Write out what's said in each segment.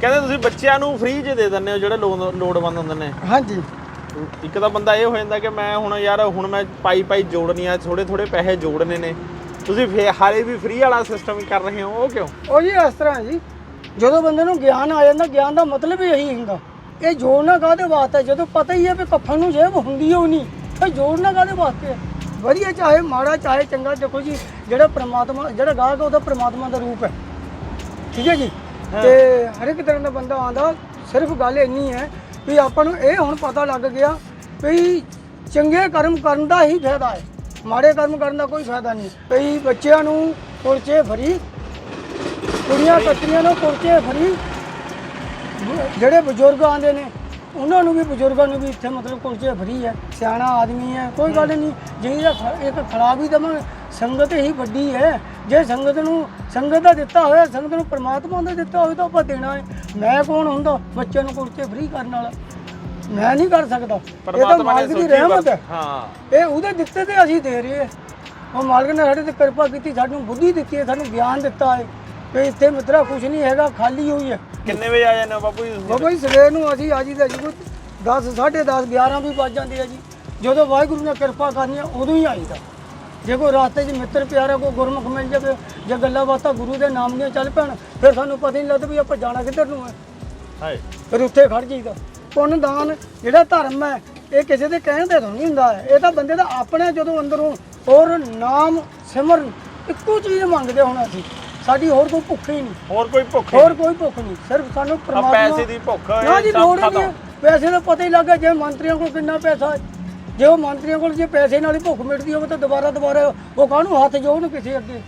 ਕਹਿੰਦੇ ਤੁਸੀਂ ਬੱਚਿਆਂ ਨੂੰ ਫ੍ਰੀ 'ਚ ਦੇ ਦਿੰਦੇ ਹੋ ਜਿਹੜੇ ਲੋਨ ਲੋੜਵੰਦ ਹੁੰਦੇ ਨੇ। ਹਾਂਜੀ। ਇੱਕ ਤਾਂ ਬੰਦਾ ਇਹ ਹੋ ਜਾਂਦਾ ਕਿ ਮੈਂ ਹੁਣ ਯਾਰ ਹੁਣ ਮੈਂ ਪਾਈ ਪਾਈ ਜੋੜਨੀ ਆ ਥੋੜੇ ਥੋੜੇ ਪੈਸੇ ਜੋੜਨੇ ਨੇ। ਤੁਸੀਂ ਫੇ ਹਾਲੇ ਵੀ ਫ੍ਰੀ ਵਾਲਾ ਸਿਸਟਮ ਕਰ ਰਹੇ ਹੋ ਉਹ ਕਿਉਂ? ਉਹ ਜੀ ਇਸ ਤਰ੍ਹਾਂ ਹੈ ਜੀ ਜਦੋਂ ਬੰਦੇ ਨੂੰ ਗਿਆਨ ਆ ਜਾਂਦਾ ਗਿਆਨ ਦਾ ਮਤਲਬ ਹੀ ਇਹੀ ਹੁੰਦਾ। ਇਹ ਜੋੜਨਾ ਕਾਹਦੇ ਵਾਸਤੇ? ਜਦੋਂ ਪਤਾ ਹੀ ਹੈ ਵੀ ਕੱਫਨ ਨੂੰ ਜੇਬ ਹੁੰਦੀ ਓ ਨਹੀਂ ਇਹ ਜੋੜਨਾ ਕਾਹਦੇ ਵਾਸਤੇ? ਹੈ? ਵਧੀਆ ਚਾਹੇ ਮਾੜਾ ਚਾਹੇ ਚੰਗਾ ਦੇਖੋ ਜੀ ਜਿਹੜਾ ਪ੍ਰਮਾਤਮਾ ਜਿਹੜਾ ਗਾਹਕ ਹੈ ਉਹਦਾ ਪ੍ਰਮਾਤਮਾ ਦਾ ਰੂਪ ਹੈ। ਠੀਕ ਹੈ ਜੀ? ਤੇ ਹਰ ਇੱਕ ਤਰ੍ਹਾਂ ਦਾ ਬੰਦਾ ਆਂਦਾ ਸਿਰਫ ਗੱਲ ਇੰਨੀ ਹੈ ਵੀ ਆਪਾਂ ਨੂੰ ਇਹ ਹੁਣ ਪਤਾ ਲੱਗ ਗਿਆ ਵੀ ਚੰਗੇ ਕਰਮ ਕਰਨ ਦਾ ਹੀ ਫਾਇਦਾ ਹੈ, ਮਾੜੇ ਕਰਮ ਕਰਨ ਦਾ ਕੋਈ ਫਾਇਦਾ ਨਹੀਂ। ਕਈ ਬੱਚਿਆਂ ਨੂੰ ਕੁਲਚੇ ਫਰੀ ਕੁੜੀਆਂ ਕੱਤਰੀਆਂ ਨੂੰ ਕੁਲਚੇ ਫਰੀ, ਜਿਹੜੇ ਬਜ਼ੁਰਗ ਆਂਦੇ ਨੇ ਉਹਨਾਂ ਨੂੰ ਵੀ ਬਜ਼ੁਰਗਾਂ ਨੂੰ ਵੀ ਇੱਥੇ ਮਤਲਬ ਕੁਲਚੇ ਫਰੀ ਹੈ ਸਿਆਣਾ ਆਦਮੀ ਹੈ ਕੋਈ ਗੱਲ ਨਹੀਂ। ਜਿਹਦਾ ਖ- ਇੱਕ ਖੜਾ ਵੀ ਦਵਾਂ ਸੰਗਤ ਹੀ ਵੱਡੀ ਹੈ। ਜੇ ਸੰਗਤ ਨੂੰ ਸੰਗਤ ਦਾ ਦਿੱਤਾ ਹੋਇਆ ਸੰਗਤ ਨੂੰ ਪ੍ਰਮਾਤਮਾ ਦਾ ਦਿੱਤਾ ਹੋਇਆ ਤਾਂ ਆਪਾਂ ਦੇਣਾ ਹੈ। ਮੈਂ ਕੌਣ ਹੁੰਦਾ ਬੱਚਿਆਂ ਨੂੰ ਕੁਲਚੇ ਫਰੀ ਕਰਨ ਵਾਲਾ? ਮੈਂ ਨਹੀਂ ਕਰ ਸਕਦਾ। ਇਹ ਤਾਂ ਪਰਮਾਤਮਾ ਨੇ ਮਾਲਕ ਦੀ ਸੋਚੀ ਰਹਿਮਤ ਹੈ। ਹਾਂ। ਇਹ ਉਹਦੇ ਦਿੱਤੇ ਤੇ ਅਸੀਂ ਦੇ ਰਹੇ ਹਾਂ। ਉਹ ਮਾਲਕ ਨੇ ਸਾਡੇ ਤੇ ਕਿਰਪਾ ਕੀਤੀ ਸਾਨੂੰ ਬੁੱਧੀ ਦਿੱਤੀ ਹੈ ਸਾਨੂੰ ਗਿਆਨ ਦਿੱਤਾ ਹੈ। ਕਿ ਇੱਥੇ ਮਿੱਤਰਾ ਕੁਝ ਨਹੀਂ ਹੈਗਾ ਖਾਲੀ ਹੋਈ ਹੈ। ਕਿੰਨੇ ਵਜੇ ਆ ਜਾਂਦੇ ਹੋ ਬਾਪੂ ਜੀ ਤੁਸੀਂ? ਬਾਬਾ ਜੀ ਸਵੇਰ ਨੂੰ ਅਸੀਂ ਆ ਜੀਦਾ ਜੀ 10 10:30 11 ਵੀ ਵੱਜ ਜਾਂਦੇ ਆ ਜੀ। ਜਦੋਂ ਵਾਹਿਗੁਰੂ ਨੇ ਕਿਰਪਾ ਕਰਨੀ ਹੈ ਉਦੋਂ ਹੀ ਆਈਦਾ। ਜੇ ਕੋਈ ਰਾਸਤੇ 'ਚ ਮਿੱਤਰ ਪਿਆਰਾ ਕੋਈ ਗੁਰਮੁਖ ਮਿਲ ਜਾਵੇ ਜੇ ਗੱਲਾਂ ਬਾਤਾਂ ਗੁਰੂ ਦੇ ਨਾਮ ਦੀਆਂ ਚੱਲ ਪੈਣ ਫਿਰ ਸਾਨੂੰ ਪਤਾ ਹੀ ਨਹੀਂ ਲੱਗਦਾ ਵੀ ਆਪਾਂ ਜਾਣਾ ਕਿੱਧਰ ਨੂੰ ਹੈ ਹਾਏ। ਫਿਰ ਉੱਥੇ ਖੜ ਜਾਈਦਾ। ਪੁੰਨ ਦਾਨ ਜਿਹੜਾ ਧਰਮ ਹੈ ਇਹ ਕਿਸੇ ਦੇ ਕਹਿਣ ਤੇ ਨਹੀਂ ਹੁੰਦਾ। ਇਹ ਤਾਂ ਬੰਦੇ ਦਾ ਆਪਣੇ ਜਦੋਂ ਅੰਦਰੋਂ ਔਰ ਨਾਮ ਸਿਮਰਨ ਇੱਕੋ ਚੀਜ਼ ਮੰਗਦੇ ਹੁਣ ਅਸੀਂ। ਸਾਡੀ ਹੋਰ ਕੋਈ ਭੁੱਖ ਹੀ ਨਹੀਂ। ਹੋਰ ਕੋਈ ਭੁੱਖ ਹੋਰ ਕੋਈ ਭੁੱਖ ਨਹੀਂ। ਸਿਰਫ ਸਾਨੂੰ ਪ੍ਰਮਾਤਮਾ ਪੈਸੇ ਦੀ ਭੁੱਖ ਨਾ ਜੀ ਲੋੜ ਹੀ ਨਹੀਂ ਖਤਮ ਹੈ। ਪੈਸੇ ਦਾ ਪਤਾ ਹੀ ਲੱਗਾ ਜੇ ਮੰਤਰੀਆਂ ਕੋਲ ਕਿੰਨਾ ਪੈਸਾ ਹੈ। ਜੇ ਉਹ ਮੰਤਰੀਆਂ ਕੋਲ ਜੇ ਪੈਸੇ ਨਾਲ ਹੀ ਭੁੱਖ ਮਿਟਦੀ ਹੋਵੇ ਤਾਂ ਦੁਬਾਰਾ ਦੁਬਾਰਾ ਉਹ ਕਾਹਨੂੰ ਹੱਥ ਜੋੜਨ ਕਿਸੇ ਅੱਗੇ?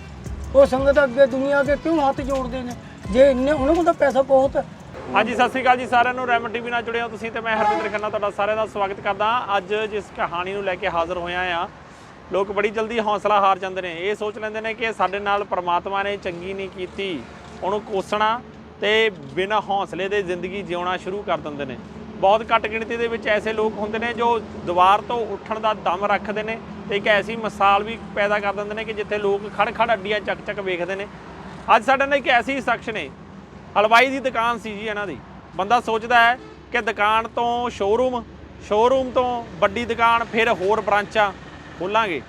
ਉਹ ਸੰਗਤ ਅੱਗੇ ਦੁਨੀਆ ਅੱਗੇ ਕਿਉਂ ਹੱਥ ਜੋੜਦੇ ਨੇ? ਜੇ ਇੰਨੇ ਉਹਨਾਂ ਕੋਲ ਤਾਂ ਪੈਸਾ ਬਹੁਤ ਹੈ। ਹਾਂਜੀ ਸਤਿ ਸ੍ਰੀ ਅਕਾਲ ਜੀ ਸਾਰਿਆਂ ਨੂੰ। ਰੈਮਨ ਟੀਵੀ ਨਾਲ ਜੁੜੇ ਹੋ ਤੁਸੀਂ ਤੇ ਮੈਂ ਹਰਵਿੰਦਰ ਖੰਨਾ ਤੁਹਾਡਾ ਸਾਰਿਆਂ ਦਾ ਸਵਾਗਤ ਕਰਦਾ। ਅੱਜ ਜਿਸ ਕਹਾਣੀ ਨੂੰ ਲੈ ਕੇ ਹਾਜ਼ਰ ਹੋਇਆ ਆ ਲੋਕ ਬੜੀ ਜਲਦੀ ਹੌਸਲਾ ਹਾਰ ਜਾਂਦੇ ਨੇ। ਇਹ ਸੋਚ ਲੈਂਦੇ ਨੇ ਕਿ ਸਾਡੇ ਨਾਲ ਪਰਮਾਤਮਾ ਨੇ ਚੰਗੀ ਨਹੀਂ ਕੀਤੀ। ਉਹਨੂੰ ਕੋਸਣਾ ਤੇ ਬਿਨਾਂ ਹੌਸਲੇ ਦੇ ਜ਼ਿੰਦਗੀ ਜਿਉਣਾ ਸ਼ੁਰੂ ਕਰ ਦਿੰਦੇ ਨੇ। ਬਹੁਤ ਘੱਟ ਗਿਣਤੀ ਦੇ ਵਿੱਚ ਐਸੇ ਲੋਕ ਹੁੰਦੇ ਨੇ ਜੋ ਦੀਵਾਰ ਤੋਂ ਉੱਠਣ ਦਾ ਦਮ ਰੱਖਦੇ ਨੇ ਤੇ ਇੱਕ ਐਸੀ ਮਿਸਾਲ ਵੀ ਪੈਦਾ ਕਰ ਦਿੰਦੇ ਨੇ ਕਿ ਜਿੱਥੇ ਲੋਕ ਖੜ ਖੜ ਅੱਡੀਆਂ ਚੱਕ ਚੱਕ ਵੇਖਦੇ ਨੇ। ਅੱਜ ਸਾਡੇ ਨਾਲ ਇੱਕ ਐਸੀ ਸ਼ਖਸ ਨੇ। ਹਲਵਾਈ ਦੀ ਦੁਕਾਨ ਸੀ ਜੀ ਇਹਨਾਂ ਦੀ। ਬੰਦਾ ਸੋਚਦਾ ਹੈ ਕਿ ਦੁਕਾਨ ਤੋਂ ਸ਼ੋਰੂਮ ਸ਼ੋਰੂਮ ਤੋਂ ਵੱਡੀ ਦੁਕਾਨ, ਫਿਰ ਹੋਰ ਬ੍ਰਾਂਚਾਂ। ਖੋਲਾਂਗੇ।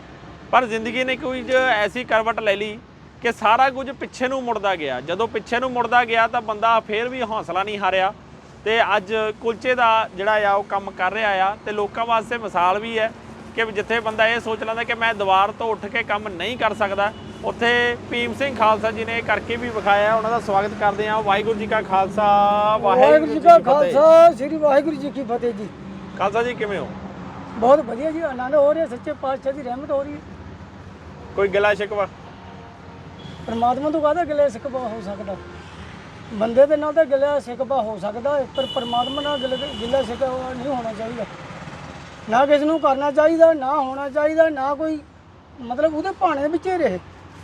ਪਰ ਜ਼ਿੰਦਗੀ ਨੇ ਕੋਈ ਜ ਐਸੀ ਕਰਵਟ ਲੈ ਲਈ ਕਿ ਸਾਰਾ ਕੁਝ ਪਿੱਛੇ ਨੂੰ ਮੁੜਦਾ ਗਿਆ। ਜਦੋਂ ਪਿੱਛੇ ਨੂੰ ਮੁੜਦਾ ਗਿਆ ਤਾਂ ਬੰਦਾ ਫਿਰ ਵੀ ਹੌਸਲਾ ਨਹੀਂ ਹਾਰਿਆ ਤੇ ਅੱਜ ਕੁਲਚੇ ਦਾ ਜਿਹੜਾ ਆ ਉਹ ਕੰਮ ਕਰ ਰਿਹਾ ਆ ਤੇ ਲੋਕਾਂ ਵਾਸਤੇ ਮਿਸਾਲ ਵੀ ਹੈ ਕਿ ਜਿੱਥੇ ਬੰਦਾ ਇਹ ਸੋਚ ਲੈਂਦਾ ਕਿ ਮੈਂ ਦੀਵਾਰ ਤੋਂ ਉੱਠ ਕੇ ਕੰਮ ਨਹੀਂ ਕਰ ਸਕਦਾ ਉੱਥੇ ਭੀਮ ਸਿੰਘ ਖਾਲਸਾ ਜੀ ਨੇ ਇਹ ਕਰਕੇ ਵੀ ਵਿਖਾਇਆ ਉਹਨਾਂ ਦਾ ਸਵਾਗਤ ਕਰਦੇ ਹਾਂ। ਵਾਹਿਗੁਰੂ ਜੀ ਕਾ ਖਾਲਸਾ ਵਾਹਿਗੁਰੂ ਜੀ ਕਾ ਖਾਲਸਾ ਸ੍ਰੀ ਵਾਹਿਗੁਰੂ ਜੀ ਕੀ ਫਤਿਹ ਜੀ। ਖਾਲਸਾ ਜੀ ਕਿਵੇਂ ਹੋ? ਬਹੁਤ ਵਧੀਆ ਜੀ ਆਨੰਦ ਹੋ ਰਿਹਾ ਸੱਚੇ ਪਾਤਸ਼ਾਹ ਦੀ ਰਹਿਮਤ ਹੋ ਰਹੀ ਹੈ। ਕੋਈ ਗਿਲਾ ਸ਼ਿਕਵਾ? ਪਰਮਾਤਮਾ ਤੋਂ ਕਾਹਦਾ ਗਿਲਾ ਸਿਕਵਾ ਹੋ ਸਕਦਾ। ਬੰਦੇ ਦੇ ਨਾਲ ਤਾਂ ਗਿਲਾ ਸਿਕਵਾ ਹੋ ਸਕਦਾ ਹੈ, ਪਰ ਪਰਮਾਤਮਾ ਨਾਲ ਗਿਲਾ ਗਿਲਾ ਸਿਕਵਾ ਨਹੀਂ ਹੋਣਾ ਚਾਹੀਦਾ। ਨਾ ਕਿਸ ਨੂੰ ਕਰਨਾ ਚਾਹੀਦਾ ਨਾ ਹੋਣਾ ਚਾਹੀਦਾ ਨਾ ਕੋਈ ਮਤਲਬ ਉਹਦੇ ਭਾਣੇ ਵਿੱਚ ਹੀ ਰਹੇ।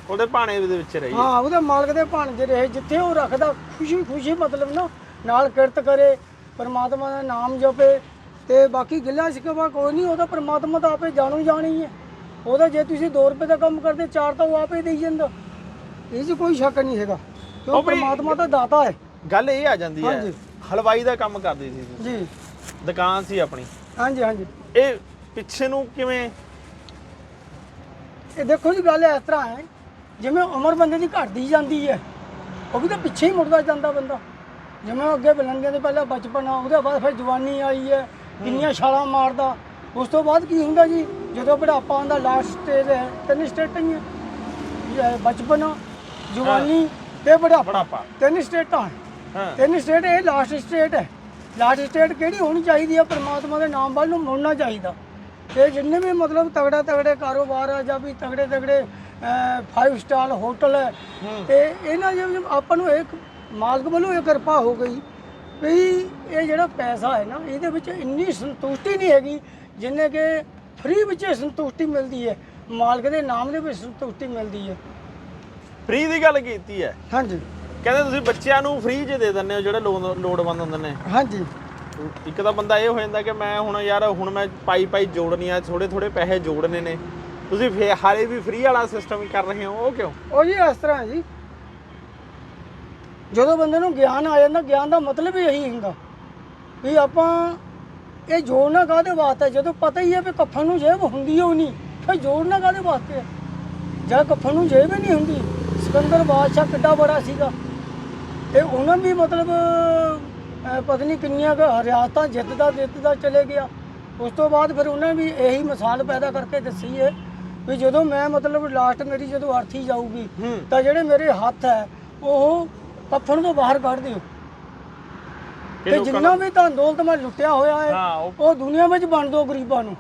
ਉਹਦੇ ਭਾਣੇ ਦੇ ਵਿੱਚ ਰਹੀ ਹਾਂ ਉਹਦੇ ਮਾਲਕ ਦੇ ਭਾਣੇ 'ਚ ਰਹੇ ਜਿੱਥੇ ਉਹ ਰੱਖਦਾ ਖੁਸ਼ੀ ਖੁਸ਼ੀ ਮਤਲਬ ਨਾ ਨਾਲ ਕਿਰਤ ਕਰੇ ਪਰਮਾਤਮਾ ਦਾ ਨਾਮ ਜਪੇ ਤੇ ਬਾਕੀ ਗਿਲਾ ਸਿਕਵਾ ਕੋਈ ਨਹੀਂ ਉਹਦਾ ਪਰਮਾਤਮਾ ਤਾਂ ਆਪੇ ਜਾਣੂ ਜਾਣੀ ਹੈ। ਉਹਦਾ ਜੇ ਤੁਸੀਂ 2 ਰੁਪਏ ਦਾ ਕੰਮ ਕਰਦੇ ਚਾਰ ਤਾਂ ਉਹ ਆਪੇ ਦੇਈ ਜਾਂਦਾ। ਇਹ 'ਚ ਕੋਈ ਸ਼ੱਕ ਨਹੀਂ ਹੈਗਾ ਕਿਉਂ ਉਹ ਪਰਮਾਤਮਾ ਤਾਂ ਦਾਤਾ ਹੈ। ਗੱਲ ਇਹ ਆ ਜਾਂਦੀ ਹੈ ਹਾਂਜੀ। ਹਲਵਾਈ ਦਾ ਕੰਮ ਕਰਦੀ ਸੀ। ਤੁਸੀਂ। ਜੀ। ਦੁਕਾਨ ਸੀ ਆਪਣੀ। ਹਾਂਜੀ ਹਾਂਜੀ। ਇਹ ਪਿੱਛੇ ਨੂੰ ਕਿਵੇਂ? ਇਹ ਦੇਖੋ ਜੀ ਗੱਲ ਇਸ ਤਰ੍ਹਾਂ ਹੈ ਜਿਵੇਂ ਉਮਰ ਬੰਦੇ ਦੀ ਘਟਦੀ ਜਾਂਦੀ ਹੈ ਉਹ ਵੀ ਤਾਂ ਪਿੱਛੇ ਹੀ ਮੁੜਦਾ ਜਾਂਦਾ ਬੰਦਾ। ਜਿਵੇਂ ਅੱਗੇ ਬਲੰਗੇ ਦੇ ਪਹਿਲਾਂ ਬਚਪਨ ਆ ਉਹਦੇ ਬਾਅਦ ਫਿਰ ਜਵਾਨੀ ਆਈ ਹੈ ਕਿੰਨੀਆਂ ਛਾਲਾਂ ਮਾਰਦਾ। ਉਸ ਤੋਂ ਬਾਅਦ ਕੀ ਹੁੰਦਾ ਜੀ? ਜਦੋਂ ਬੁਢਾਪਾ ਆਉਂਦਾ ਲਾਸਟ ਸਟੇਜ ਹੈ ਤਿੰਨ ਸਟੇਟਾਂ ਹੀ ਹੈ। ਬਚਪਨ ਜਵਾਨੀ ਤੇ ਬੁਢਾਪਾ। ਬੜਾਪਾ ਤਿੰਨ ਸਟੇਟਾਂ ਹੈ। ਹਾਂ। ਤਿੰਨ ਸਟੇਟ ਇਹ ਲਾਸਟ ਸਟੇਟ ਹੈ। ਲਾਸਟ ਸਟੇਟ ਕਿਹੜੀ ਹੋਣੀ ਚਾਹੀਦੀ ਹੈ? ਪ੍ਰਮਾਤਮਾ ਦੇ ਨਾਮ ਵੱਲ ਨੂੰ ਮੁੜਨਾ ਚਾਹੀਦਾ। ਤੇ ਜਿੰਨੇ ਵੀ ਮਤਲਬ ਤਗੜਾ ਤਗੜੇ ਕਾਰੋਬਾਰ ਆ ਜਾਂ ਵੀ ਤਗੜੇ ਤਗੜੇ 5 ਸਟਾਰ ਹੋਟਲ ਹੈ ਤੇ ਇਹਨਾਂ ਜੇ ਆਪਾਂ ਨੂੰ ਇੱਕ ਮਾਲਕ ਵੱਲੋਂ ਇਹ ਕਿਰਪਾ ਹੋ ਗਈ। ਵੀ ਇਹ ਜਿਹੜਾ ਪੈਸਾ ਹੈ ਨਾ ਇਹਦੇ ਵਿੱਚ ਇੰਨੀ ਸੰਤੁਸ਼ਟੀ ਨਹੀਂ ਹੈਗੀ ਜਿੰਨੇ ਕਿ ਫ੍ਰੀ ਵਿੱਚ ਸੰਤੁਸ਼ਟੀ ਮਿਲਦੀ ਹੈ। ਮਾਲਕ ਦੇ ਨਾਮ ਦੇ ਵਿੱਚ ਸੰਤੁਸ਼ਟੀ ਮਿਲਦੀ ਹੈ। ਫ੍ਰੀ ਦੀ ਗੱਲ ਕੀਤੀ ਹੈ। ਹਾਂਜੀ। ਕਹਿੰਦੇ ਤੁਸੀਂ ਬੱਚਿਆਂ ਨੂੰ ਫ੍ਰੀ 'ਚ ਦੇ ਦਿੰਦੇ ਹੋ ਜਿਹੜੇ ਲੋਨ ਲੋੜਵੰਦ ਹੁੰਦੇ ਨੇ। ਹਾਂਜੀ। ਇੱਕ ਤਾਂ ਬੰਦਾ ਇਹ ਹੋ ਜਾਂਦਾ ਕਿ ਮੈਂ ਹੁਣ ਯਾਰ ਹੁਣ ਮੈਂ ਪਾਈ ਪਾਈ ਜੋੜਨੀ ਆ ਥੋੜੇ ਥੋੜੇ ਪੈਸੇ ਜੋੜਨੇ ਨੇ। ਤੁਸੀਂ ਫੇ ਹਾਲੇ ਵੀ ਫ੍ਰੀ ਵਾਲਾ ਸਿਸਟਮ ਕਰ ਰਹੇ ਹੋ ਉਹ ਕਿਉਂ? ਉਹ ਜੀ ਇਸ ਤਰ੍ਹਾਂ ਹੈ ਜੀ ਜਦੋਂ ਬੰਦੇ ਨੂੰ ਗਿਆਨ ਆ ਜਾਂਦਾ ਗਿਆਨ ਦਾ ਮਤਲਬ ਹੀ ਇਹੀ ਹੁੰਦਾ। ਵੀ ਆਪਾਂ ਇਹ ਜੋੜਨਾ ਕਾਹਦੇ ਵਾਸਤੇ? ਹੈ? ਜਦੋਂ ਪਤਾ ਹੀ ਹੈ ਵੀ ਕੱਫਣ ਨੂੰ ਜੇਬ ਹੁੰਦੀ ਓ ਨਹੀਂ ਫਿਰ ਜੋੜਨਾ ਕਾਹਦੇ ਵਾਸਤੇ ਹੈ? ਜਦ ਕੱਫਣ ਨੂੰ ਜੇਬ ਹੀ ਨਹੀਂ ਹੁੰਦੀ? ਸਿਕੰਦਰ ਬਾਦਸ਼ਾਹ ਕਿੱਡਾ ਬੜਾ ਸੀਗਾ। ਤੇ ਉਹਨਾਂ ਵੀ ਮਤਲਬ ਅਹ, ਪਤਾ ਨਹੀਂ ਕਿੰਨੀਆਂ ਕੁ ਰਿਆਸਤਾਂ ਜਿੱਤਦਾ ਜਿੱਤਦਾ ਚਲੇ ਗਿਆ। ਉਸ ਤੋਂ ਬਾਅਦ ਫਿਰ ਉਹਨਾਂ ਵੀ ਇਹੀ ਮਿਸਾਲ ਪੈਦਾ ਕਰਕੇ ਦੱਸੀ ਹੈ ਵੀ ਜਦੋਂ ਮੈਂ ਮਤਲਬ ਲਾਸਟ ਮੇਰੀ ਜਦੋਂ ਅਰਥੀ ਜਾਊਗੀ ਹੂੰ। ਤਾਂ ਜਿਹੜੇ ਮੇਰੇ ਹੱਥ ਹੈ ਉਹ ਕੱਫਣ ਤੋਂ ਬਾਹਰ ਕੱਢ ਦਿਓ। ਤੇ ਜਿੰਨਾ ਵੀ ਧਨ ਦੌਲਤ ਮੈਂ ਲੁੱਟਿਆ ਹੋਇਆ ਹੈ ਉਹ ਦੁਨੀਆ ਵਿੱਚ ਵੰਡ ਦਿਓ ਗਰੀਬਾਂ ਨੂੰ।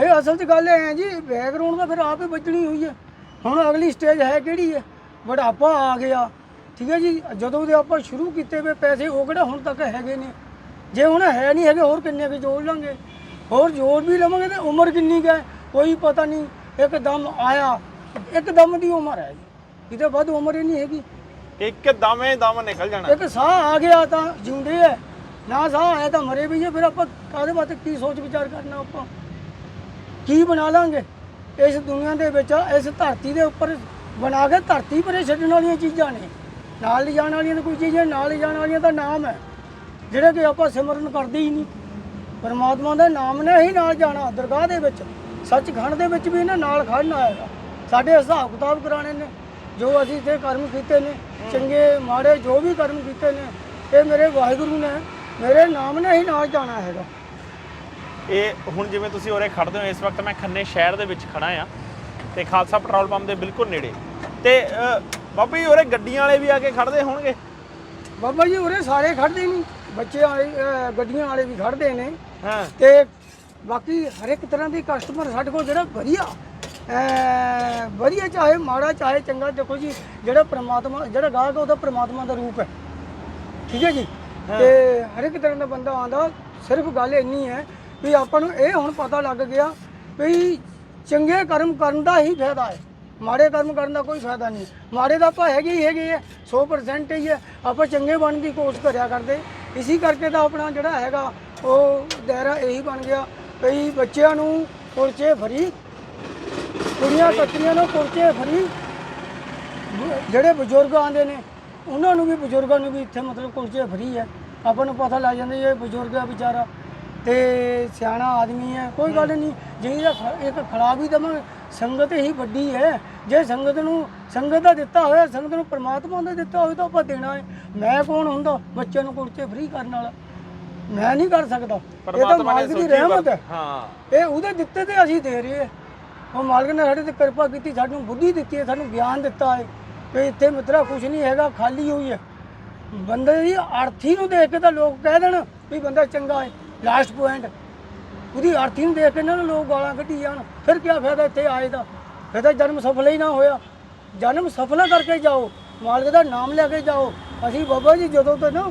ਇਹ ਅਸਲ 'ਚ ਗੱਲ ਹੈ ਜੀ ਬੈਕਗ੍ਰਾਉਂਡ ਤਾਂ ਫਿਰ ਆਪ ਹੀ ਬਚਣੀ ਹੋਈ ਹੈ। ਹੁਣ ਅਗਲੀ ਸਟੇਜ ਹੈ ਕਿਹੜੀ ਹੈ? ਬੁਢਾਪਾ ਆ ਗਿਆ। ਠੀਕ ਹੈ ਜੀ ਜਦੋਂ ਦੇ ਆਪਾਂ ਸ਼ੁਰੂ ਕੀਤੇ ਵੇ ਪੈਸੇ ਉਹ ਕਿਹੜਾ ਹੁਣ ਤੱਕ ਹੈਗੇ ਨੇ? ਜੇ ਹੁਣ ਹੈ ਨਹੀਂ ਹੈਗੇ ਹੋਰ ਕਿੰਨੇ ਕੁ ਜੋੜ ਲਾਂਗੇ? ਹੋਰ ਜੋੜ ਵੀ ਲਵਾਂਗੇ ਤੇ ਉਮਰ ਕਿੰਨੀ ਹੈ? ਕੋਈ ਪਤਾ ਨਹੀਂ ਇੱਕਦਮ ਆਇਆ। ਇੱਕਦਮ ਦੀ ਉਮਰ ਹੈ ਜੀ ਇਹਦੇ ਵੱਧ ਉਮਰ ਹੀ ਨਹੀਂ ਹੈਗੀ। ਇੱਕ ਦਮੇ ਦਮ ਨਿਕਲ ਜਾਣਾ। ਇੱਕ ਸਾਹ ਆ ਗਿਆ ਤਾਂ ਜਿਉਂਦੇ ਐ ਨਾ ਸਾਹ ਆਇਆ ਤਾਂ ਮਰੇ ਵੀ ਐ ਫਿਰ ਆਪਾਂ ਕਾਹਦੇ ਵਾਸਤੇ ਕੀ ਸੋਚ ਵਿਚਾਰ ਕਰਨਾ ਆਪਾਂ? ਕੀ ਬਣਾ ਲਾਂਗੇ? ਇਸ ਦੁਨੀਆ ਦੇ ਵਿੱਚ ਇਸ ਧਰਤੀ ਦੇ ਉੱਪਰ ਬਣਾ ਕੇ ਧਰਤੀ ਪਰੇ ਛੱਡਣ ਵਾਲੀਆਂ ਚੀਜ਼ਾਂ ਨੇ। ਨਾਲ ਲਿਜਾਣ ਵਾਲੀਆਂ ਤਾਂ ਕੋਈ ਚੀਜ਼ਾਂ ਨਾਲ ਲਿਜਾਣ ਵਾਲੀਆਂ ਤਾਂ ਨਾਮ ਹੈ। ਜਿਹੜੇ ਕਿ ਆਪਾਂ ਸਿਮਰਨ ਕਰਦੇ ਹੀ ਨਹੀਂ। ਪਰਮਾਤਮਾ ਦਾ ਨਾਮ ਨੇ ਹੀ ਨਾਲ ਜਾਣਾ ਦਰਗਾਹ ਦੇ ਵਿੱਚ। ਸੱਚਖੰਡ ਦੇ ਵਿੱਚ ਵੀ ਇਹਨਾਂ ਨਾਲ ਖੜਨਾ ਹੈਗਾ। ਸਾਡੇ ਹਿਸਾਬ ਕਿਤਾਬ ਕਰਾਣੇ ਨੇ। ਜੋ ਅਸੀਂ ਇੱਥੇ ਕਰਮ ਕੀਤੇ ਨੇ ਚੰਗੇ ਮਾੜੇ ਜੋ ਵੀ ਕਰਮ ਕੀਤੇ ਨੇ ਇਹ ਮੇਰੇ ਵਾਹਿਗੁਰੂ ਨੇ ਮੇਰੇ ਨਾਮ ਨੇ ਹੀ ਨਾਲ ਜਾਣਾ ਹੈਗਾ। ਇਹ ਹੁਣ ਜਿਵੇਂ ਤੁਸੀਂ ਉਰੇ ਖੜਦੇ ਹੋ ਇਸ ਵਕਤ ਮੈਂ ਖੰਨੇ ਸ਼ਹਿਰ ਦੇ ਵਿੱਚ ਖੜਾ ਆ ਤੇ ਖਾਲਸਾ ਪੈਟਰੋਲ ਪੰਪ ਦੇ ਬਿਲਕੁਲ ਨੇੜੇ। ਤੇ ਬਾਬਾ ਜੀ ਉਰੇ ਗੱਡੀਆਂ ਵਾਲੇ ਵੀ ਆ ਕੇ ਖੜਦੇ ਹੋਣਗੇ? ਬਾਬਾ ਜੀ ਉਰੇ ਸਾਰੇ ਖੜਦੇ ਨਹੀਂ ਬੱਚੇ ਵਾਲੇ ਗੱਡੀਆਂ ਵਾਲੇ ਵੀ ਖੜਦੇ ਨੇ। ਹਾਂ। ਤੇ ਬਾਕੀ ਹਰ ਇੱਕ ਤਰ੍ਹਾਂ ਦੀ ਕਸਟਮਰ ਸਾਡੇ ਕੋਲ ਜਿਹੜਾ ਵਧੀਆ ਵਧੀਆ ਚਾਹੇ ਮਾੜਾ ਚਾਹੇ ਚੰਗਾ ਦੇਖੋ ਜੀ ਜਿਹੜਾ ਪ੍ਰਮਾਤਮਾ ਜਿਹੜਾ ਗਾਹਕ ਉਹਦਾ ਪ੍ਰਮਾਤਮਾ ਦਾ ਰੂਪ ਹੈ। ਠੀਕ ਹੈ ਜੀ? ਤੇ ਹਰ ਇੱਕ ਤਰ੍ਹਾਂ ਦਾ ਬੰਦਾ ਆਂਦਾ ਸਿਰਫ ਗੱਲ ਇੰਨੀ ਹੈ ਵੀ ਆਪਾਂ ਨੂੰ ਇਹ ਹੁਣ ਪਤਾ ਲੱਗ ਗਿਆ ਵੀ ਚੰਗੇ ਕਰਮ ਕਰਨ ਦਾ ਹੀ ਫਾਇਦਾ ਹੈ। ਮਾੜੇ ਕਰਮ ਕਰਨ ਦਾ ਕੋਈ ਫਾਇਦਾ ਨਹੀਂ। ਮਾੜੇ ਦਾ ਆਪਾਂ ਹੈਗੇ ਹੀ ਹੈਗੇ ਹੈ 100% ਹੀ ਹੈ ਆਪਾਂ ਚੰਗੇ ਬਣਨ ਦੀ ਕੋਸ਼ਿਸ਼ ਕਰਿਆ ਕਰਦੇ। ਇਸੇ ਕਰਕੇ ਤਾਂ ਆਪਣਾ ਜਿਹੜਾ ਹੈਗਾ ਉਹ ਦਾਇਰਾ ਇਹੀ ਬਣ ਗਿਆ ਵੀ ਬੱਚਿਆਂ ਨੂੰ ਕੁਲਚੇ ਫਰੀ ਕੁੜੀਆਂ ਕੱਟੀਆਂ ਨੂੰ ਕੁਲਚੇ ਫਰੀ ਜਿਹੜੇ ਬਜ਼ੁਰਗ ਆਉਂਦੇ ਨੇ ਉਹਨਾਂ ਨੂੰ ਵੀ ਬਜ਼ੁਰਗਾਂ ਨੂੰ ਵੀ ਇੱਥੇ ਮਤਲਬ ਕੁਲਚੇ ਫਰੀ ਹੈ। ਆਪਾਂ ਨੂੰ ਪਤਾ ਲੱਗ ਜਾਂਦਾ ਇਹ ਬਜ਼ੁਰਗ ਆ ਵਿਚਾਰਾ। ਤੇ ਸਿਆਣਾ ਆਦਮੀ ਹੈ ਕੋਈ ਗੱਲ ਨਹੀਂ। ਜਿਹਦਾ ਖ- ਇੱਕ ਖੜਾ ਵੀ ਦਵਾਂ ਸੰਗਤ ਹੀ ਵੱਡੀ ਹੈ। ਜੇ ਸੰਗਤ ਨੂੰ ਸੰਗਤ ਦਾ ਦਿੱਤਾ ਹੋਇਆ ਸੰਗਤ ਨੂੰ ਪ੍ਰਮਾਤਮਾ ਦਾ ਦਿੱਤਾ ਹੋਇਆ ਤਾਂ ਆਪਾਂ ਦੇਣਾ ਹੈ। ਮੈਂ ਕੌਣ ਹੁੰਦਾ ਬੱਚਿਆਂ ਨੂੰ ਕੁਲਚੇ ਫਰੀ ਕਰਨ ਵਾਲਾ? ਮੈਂ ਨਹੀਂ ਕਰ ਸਕਦਾ। ਇਹ ਤਾਂ ਮਾਲਕ ਦੀ ਰਹਿਮਤ ਹੈ। ਹਾਂ। ਇਹ ਉਹਦੇ ਦਿੱਤੇ ਤੇ ਅਸੀਂ ਦੇ ਰਹੇ ਹਾਂ। ਉਹ ਮਾਲਕ ਨੇ ਸਾਡੇ ਤੇ ਕਿਰਪਾ ਕੀਤੀ, ਸਾਨੂੰ ਬੁੱਧੀ ਦਿੱਤੀ ਹੈ, ਸਾਨੂੰ ਗਿਆਨ ਦਿੱਤਾ ਹੈ ਕਿ ਇੱਥੇ ਮਿੱਤਰਾ ਕੁਝ ਨਹੀਂ ਹੈਗਾ, ਖਾਲੀ ਹੋਈ ਹੈ। ਬੰਦੇ ਦੀ ਆਰਥੀ ਨੂੰ ਦੇਖ ਕੇ ਤਾਂ ਲੋਕ ਕਹਿ ਦੇਣ ਵੀ ਬੰਦਾ ਚੰਗਾ ਹੈ ਲਾਸਟ ਪੁਆਇੰਟ ਉਹਦੀ ਆਰਥੀ ਨੂੰ ਦੇਖ ਕੇ ਨਾ ਲੋਕ ਗਾਲਾਂ ਕੱਢੀ ਜਾਣ, ਫਿਰ ਕੀ ਫਾਇਦਾ ਇੱਥੇ ਆਏ ਦਾ? ਫਿਰ ਤਾਂ ਜਨਮ ਸਫਲ ਹੀ ਨਾ ਹੋਇਆ। ਜਨਮ ਸਫਲ ਕਰਕੇ ਜਾਓ, ਮਾਲਕ ਦਾ ਨਾਮ ਲੈ ਕੇ ਜਾਓ। ਅਸੀਂ ਬਾਬਾ ਜੀ ਜਦੋਂ ਤੋਂ ਨਾ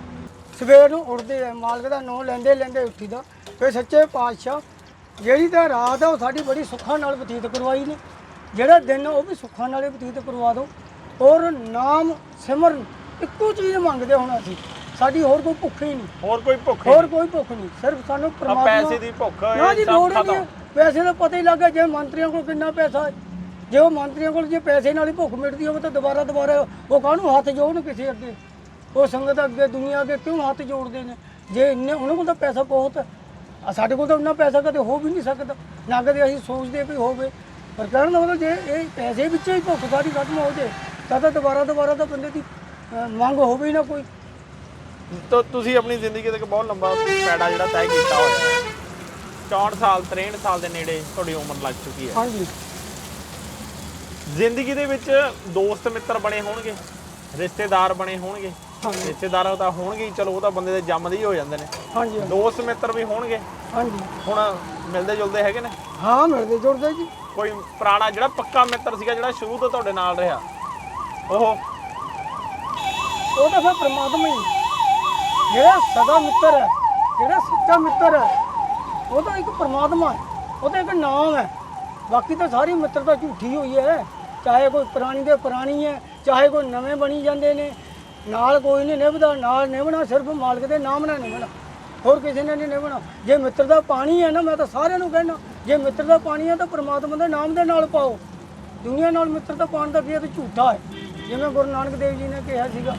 ਸਵੇਰ ਨੂੰ ਉੱਠਦੇ ਆ, ਮਾਲਕ ਦਾ ਨਾਮ ਲੈਂਦੇ ਲੈਂਦੇ ਉੱਠੀਦਾ ਫਿਰ ਸੱਚੇ ਪਾਤਸ਼ਾਹ ਜਿਹੜੀ ਤਾਂ ਰਾਤ ਆ ਉਹ ਸਾਡੀ ਬੜੀ ਸੁੱਖਾਂ ਨਾਲ ਬਤੀਤ ਕਰਵਾਈ ਨੇ। ਜਿਹੜਾ ਦਿਨ ਉਹ ਵੀ ਸੁੱਖਾਂ ਨਾਲੇ ਬਤੀਤ ਕਰਵਾ ਦਿਓ ਔਰ ਨਾਮ ਸਿਮਰਨ ਇੱਕੋ ਚੀਜ਼ ਮੰਗਦੇ ਹੁਣ ਅਸੀਂ। ਸਾਡੀ ਹੋਰ ਕੋਈ ਭੁੱਖ ਹੀ ਨਹੀਂ। ਹੋਰ ਕੋਈ ਭੁੱਖ ਹੋਰ ਕੋਈ ਭੁੱਖ ਨਹੀਂ। ਸਿਰਫ ਸਾਨੂੰ ਪਰਮਾਤਮਾ ਪੈਸੇ ਦੀ ਭੁੱਖ ਨਾ ਜੀ ਲੋੜ ਹੀ ਨਹੀਂ ਹੈ। ਪੈਸੇ ਦਾ ਪਤਾ ਹੀ ਲੱਗਾ ਜੇ ਮੰਤਰੀਆਂ ਕੋਲ ਕਿੰਨਾ ਪੈਸਾ ਹੈ। ਜੇ ਉਹ ਮੰਤਰੀਆਂ ਕੋਲ ਜੇ ਪੈਸੇ ਨਾਲ ਹੀ ਭੁੱਖ ਮਿਟਦੀ ਹੋਵੇ ਤਾਂ ਦੁਬਾਰਾ ਦੁਬਾਰਾ ਉਹ ਕਾਹਨੂੰ ਹੱਥ ਜੋੜਨ ਕਿਸੇ ਅੱਗੇ? ਉਹ ਸੰਗਤ ਅੱਗੇ ਦੁਨੀਆ ਅੱਗੇ ਕਿਉਂ ਹੱਥ ਜੋੜਦੇ ਨੇ? ਜੇ ਇੰਨੇ ਉਹਨਾਂ ਕੋਲ ਤਾਂ ਪੈਸਾ ਬਹੁਤ ਹੈ। ਆ ਸਾਡੇ ਕੋਲ ਤਾਂ ਇੰਨਾ ਪੈਸਾ ਕਦੇ ਹੋ ਵੀ ਨਹੀਂ ਸਕਦਾ। ਨਾ ਕਦੇ ਅਸੀਂ ਸੋਚਦੇ ਵੀ ਹੋਵੇ। ਪਰ ਕਹਿਣ ਦਾ ਮਤਲਬ ਜੇ ਇਹ ਪੈਸੇ ਵਿੱਚ ਹੀ ਭੁੱਖ ਸਾਡੀ ਖਤਮ ਹੋ ਜੇ ਤਾਂ ਤਾਂ ਦੁਬਾਰਾ ਦੁਬਾਰਾ ਤਾਂ ਬੰਦੇ ਦੀ ਮੰਗ ਹੋਵੇ ਹੀ ਨਾ ਕੋਈ। ਤਾਂ ਤੁਸੀਂ ਆਪਣੀ ਜ਼ਿੰਦਗੀ ਦਾ ਇੱਕ ਬਹੁਤ ਲੰਬਾ ਪੈੜਾ ਜਿਹੜਾ ਤੈਅ ਕੀਤਾ ਹੋਇਆ ਹੈ। 64 ਸਾਲ 63 ਸਾਲ ਦੇ ਨੇੜੇ ਤੁਹਾਡੀ ਉਮਰ ਲੱਗ ਚੁੱਕੀ ਹੈ। ਹਾਂਜੀ। ਜ਼ਿੰਦਗੀ ਦੇ ਵਿੱਚ ਦੋਸਤ ਮਿੱਤਰ ਬਣੇ ਹੋਣਗੇ ਰਿਸ਼ਤੇਦਾਰ ਬਣੇ ਹੋਣਗੇ। ਰਿਸ਼ਤੇਦਾਰ ਤਾਂ ਹੋਣਗੇ ਹੀ ਚਲੋ ਉਹ ਤਾਂ ਬੰਦੇ ਦੇ ਜੰਮਦੇ ਹੀ ਹੋ ਜਾਂਦੇ ਨੇ। ਹਾਂਜੀ ਦੋਸਤ ਮਿੱਤਰ ਵੀ ਹੋਣਗੇ। ਹਾਂਜੀ। ਹੁਣ ਮਿਲਦੇ ਜੁਲਦੇ ਹੈਗੇ ਨੇ? ਹਾਂ ਮਿਲਦੇ ਜੁੜਦੇ ਜੀ। ਕੋਈ ਪੁਰਾਣਾ ਜਿਹੜਾ ਪੱਕਾ ਮਿੱਤਰ ਸੀਗਾ ਜਿਹੜਾ ਸ਼ੁਰੂ ਤੋਂ ਤੁਹਾਡੇ ਨਾਲ ਰਿਹਾ? ਉਹ ਉਹ ਤਾਂ ਫਿਰ ਪ੍ਰਮਾਤਮਾ ਹੀ। ਜਿਹੜਾ ਸਦਾ ਮਿੱਤਰ ਹੈ ਜਿਹੜਾ ਸੱਚਾ ਮਿੱਤਰ ਹੈ ਉਹ ਤਾਂ ਇੱਕ ਪ੍ਰਮਾਤਮਾ ਹੈ। ਉਹ ਤਾਂ ਇੱਕ ਨਾਮ ਹੈ। ਬਾਕੀ ਤਾਂ ਸਾਰੀ ਮਿੱਤਰਤਾ ਝੂਠੀ ਹੋਈ ਹੈ। ਚਾਹੇ ਕੋਈ ਪੁਰਾਣੀ ਦੇ ਪੁਰਾਣੀ ਹੈ ਚਾਹੇ ਕੋਈ ਨਵੇਂ ਬਣੀ ਜਾਂਦੇ ਨੇ ਨਾਲ ਕੋਈ ਨਹੀਂ ਨਿਭਦਾ ਨਾਲ ਨਿਭਣਾ ਸਿਰਫ ਮਾਲਕ ਦੇ ਨਾਮ ਨਾਲ ਨਿਭਣਾ। ਹੋਰ ਕਿਸੇ ਨੇ ਨਹੀਂ ਨਿਭਣਾ। ਜੇ ਮਿੱਤਰ ਦਾ ਪਾਣੀ ਹੈ ਨਾ ਮੈਂ ਤਾਂ ਸਾਰਿਆਂ ਨੂੰ ਕਹਿਣਾ ਜੇ ਮਿੱਤਰ ਦਾ ਪਾਣੀ ਹੈ ਤਾਂ ਪ੍ਰਮਾਤਮਾ ਦੇ ਨਾਮ ਦੇ ਨਾਲ ਪਾਓ। ਦੁਨੀਆ ਨਾਲ ਮਿੱਤਰਤਾ ਪਾਉਣ ਦਾ ਫਿਰ ਝੂਠਾ ਹੈ। ਜਿਵੇਂ ਗੁਰੂ ਨਾਨਕ ਦੇਵ ਜੀ ਨੇ ਕਿਹਾ ਸੀਗਾ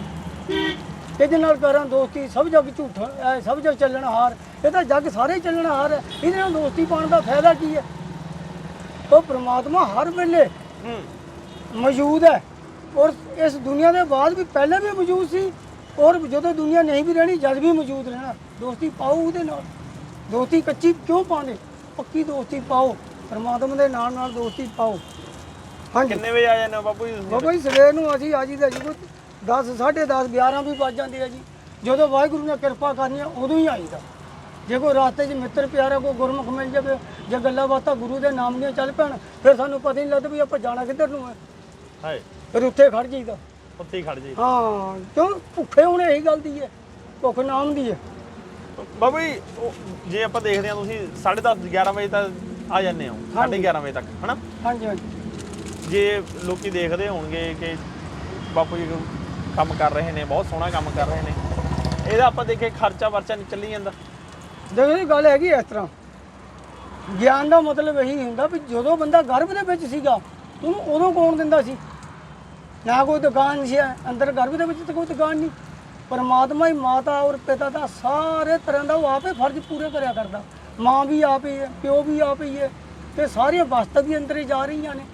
ਇਹਦੇ ਨਾਲ ਕਰਾਂ ਦੋਸਤੀ ਸਭ ਜਗ ਝੂਠਾ ਸਭ ਜਗ ਚੱਲਣ ਹਾਰ। ਇਹ ਤਾਂ ਜਗ ਸਾਰੇ ਚੱਲਣ ਹਾਰ ਹੈ। ਇਹਦੇ ਨਾਲ ਦੋਸਤੀ ਪਾਉਣ ਦਾ ਫਾਇਦਾ ਕੀ ਹੈ? ਉਹ ਪ੍ਰਮਾਤਮਾ ਹਰ ਵੇਲੇ ਮੌਜੂਦ ਹੈ। ਔਰ ਇਸ ਦੁਨੀਆ ਦੇ ਬਾਅਦ ਵੀ ਪਹਿਲੇ ਵੀ ਮੌਜੂਦ ਸੀ ਔਰ ਜਦੋਂ ਦੁਨੀਆ ਨਹੀਂ ਵੀ ਰਹਿਣੀ ਜਦ ਵੀ ਮੌਜੂਦ ਰਹਿਣਾ ਦੋਸਤੀ ਪਾਓ ਉਹਦੇ ਨਾਲ। ਦੋਸਤੀ ਕੱਚੀ ਕਿਉਂ ਪਾਉਂਦੇ? ਪੱਕੀ ਦੋਸਤੀ ਪਾਓ ਪਰਮਾਤਮਾ ਦੇ ਨਾਲ ਨਾਲ ਦੋਸਤੀ ਪਾਓ। ਹਾਂਜੀ। ਕਿੰਨੇ ਵਜੇ ਆ ਜਾਂਦੇ ਹੋ ਬਾਪੂ ਜੀ ਤੁਸੀਂ? ਬਾਬਾ ਜੀ ਸਵੇਰ ਨੂੰ ਅਸੀਂ ਆ ਜੀਦਾ ਜੀ ਕੋਈ 10 10:30 11 ਵੀ ਵੱਜ ਜਾਂਦੇ ਆ ਜੀ। ਜਦੋਂ ਵਾਹਿਗੁਰੂ ਨੇ ਕਿਰਪਾ ਕਰਨੀ ਆ ਉਦੋਂ ਹੀ ਆਈਦਾ ਜੇ ਕੋਈ ਰਾਸਤੇ 'ਚ ਮਿੱਤਰ ਪਿਆਰਾ ਕੋਈ ਗੁਰਮੁਖ ਮਿਲ ਜਾਵੇ ਜੇ ਗੱਲਾਂ ਬਾਤਾਂ ਗੁਰੂ ਦੇ ਨਾਮ ਦੀਆਂ ਚੱਲ ਪੈਣ ਫਿਰ ਸਾਨੂੰ ਪਤਾ ਹੀ ਨਹੀਂ ਲੱਗਦਾ ਵੀ ਆਪਾਂ ਜਾਣਾ ਕਿੱਧਰ ਨੂੰ ਹੈ ਹਾਏ। ਫਿਰ ਉੱਥੇ ਖੜ ਜਾਈਦਾ। ਉੱਥੇ ਹੀ ਖੜ ਜੀ ਹਾਂ ਕਿਉਂ? ਭੁੱਖੇ ਹੋਣੇ ਇਹੀ ਗੱਲ ਦੀ ਹੈ। ਭੁੱਖ ਨਾਮ ਦੀ ਹੈ। ਬਾਬੂ ਜੀ ਉਹ ਜੇ ਆਪਾਂ ਦੇਖਦੇ ਹਾਂ ਤੁਸੀਂ 10:30 11 ਵਜੇ ਤੱਕ ਆ ਜਾਂਦੇ ਹੋ। 11:30 ਵਜੇ ਤੱਕ ਹਨਾ? ਹਾਂਜੀ ਹਾਂਜੀ। ਜੇ ਲੋਕੀ ਦੇਖਦੇ ਹੋਣਗੇ ਕਿ ਬਾਪੂ ਜੀ ਕੰਮ ਕਰ ਰਹੇ ਨੇ ਬਹੁਤ ਸੋਹਣਾ ਕੰਮ ਕਰ ਰਹੇ ਨੇ ਇਹਦਾ ਆਪਾਂ ਦੇਖੇ ਖਰਚਾ ਵਰਚਾ ਨਹੀਂ ਚੱਲੀ ਜਾਂਦਾ। ਦੇਖੋ ਜੀ ਗੱਲ ਹੈਗੀ ਇਸ ਤਰ੍ਹਾਂ। ਗਿਆਨ ਦਾ ਮਤਲਬ ਇਹੀ ਹੁੰਦਾ ਵੀ ਜਦੋਂ ਬੰਦਾ ਗਰਭ ਦੇ ਵਿੱਚ ਸੀਗਾ ਉਹਨੂੰ ਉਦੋਂ ਕੌਣ ਦਿੰਦਾ ਸੀ? ਨਾ ਕੋਈ ਦੁਕਾਨ ਸੀ, ਅੰਦਰ ਗਰਭ ਦੇ ਵਿੱਚ ਤਾਂ ਕੋਈ ਦੁਕਾਨ ਨਹੀਂ। ਪਰਮਾਤਮਾ ਹੀ ਮਾਤਾ ਔਰ ਪਿਤਾ ਦਾ ਸਾਰੇ ਤਰ੍ਹਾਂ ਦਾ ਉਹ ਆਪੇ ਫਰਜ਼ ਪੂਰੇ ਕਰਿਆ ਕਰਦਾ। ਮਾਂ ਵੀ ਆਪ ਹੀ ਹੈ, ਪਿਓ ਵੀ ਆਪ ਹੀ ਹੈ ਤੇ ਸਾਰੀਆਂ ਵਸਤਾਂ ਵੀ ਅੰਦਰ ਹੀ ਜਾ ਰਹੀਆਂ ਨੇ।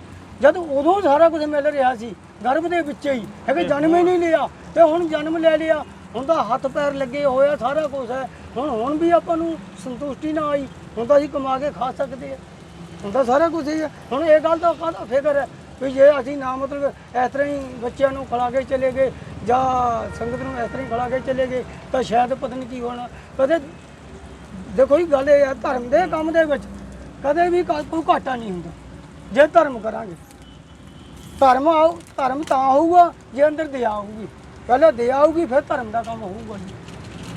ਜਦ ਉਦੋਂ ਸਾਰਾ ਕੁਝ ਮਿਲ ਰਿਹਾ ਸੀ, ਗਰਭ ਦੇ ਵਿੱਚ ਹੀ ਹੈ ਕਿ ਜਨਮ ਹੀ ਨਹੀਂ ਲਿਆ ਤੇ ਹੁਣ ਜਨਮ ਲੈ ਲਿਆ। ਹੁਣ ਤਾਂ ਹੱਥ ਪੈਰ ਲੱਗੇ ਹੋਇਆ ਸਾਰਾ ਕੁਝ ਹੈ। ਹੁਣ ਹੁਣ ਵੀ ਆਪਾਂ ਨੂੰ ਸੰਤੁਸ਼ਟੀ ਨਾ ਆਈ, ਹੁਣ ਤਾਂ ਅਸੀਂ ਕਮਾ ਕੇ ਖਾ ਸਕਦੇ ਹਾਂ ਹੁਣ ਤਾਂ ਸਾਰਾ ਕੁਝ ਹੀ ਹੈ। ਹੁਣ ਇਹ ਗੱਲ ਦਾ ਕਾਹਦਾ ਫਿਕਰ ਹੈ? ਵੀ ਜੇ ਅਸੀਂ ਨਾ ਮਤਲਬ ਇਸ ਤਰ੍ਹਾਂ ਹੀ ਬੱਚਿਆਂ ਨੂੰ ਖਿਲਾ ਕੇ ਚਲੇ ਗਏ ਜਾਂ ਸੰਗਤ ਨੂੰ ਇਸ ਤਰ੍ਹਾਂ ਹੀ ਖਿਲਾ ਕੇ ਚਲੇ ਗਏ, ਤਾਂ ਸ਼ਾਇਦ ਪਤਾ ਨਹੀਂ ਕੀ ਹੋਣਾ। ਕਦੇ ਦੇਖੋ ਜੀ, ਗੱਲ ਇਹ ਹੈ ਧਰਮ ਦੇ ਕੰਮ ਦੇ ਵਿੱਚ ਕਦੇ ਵੀ ਕ- ਕੋਈ ਘਾਟਾ ਨਹੀਂ ਹੁੰਦਾ। ਜੇ ਧਰਮ ਕਰਾਂਗੇ, ਧਰਮ ਆਉ ਧਰਮ ਤਾਂ ਹੋਊਗਾ ਜੇ ਅੰਦਰ ਦਇਆ ਆਊਗੀ। ਪਹਿਲਾਂ ਦਇਆ ਆਊਗੀ, ਫਿਰ ਧਰਮ ਦਾ ਕੰਮ ਹੋਊਗਾ ਜੀ।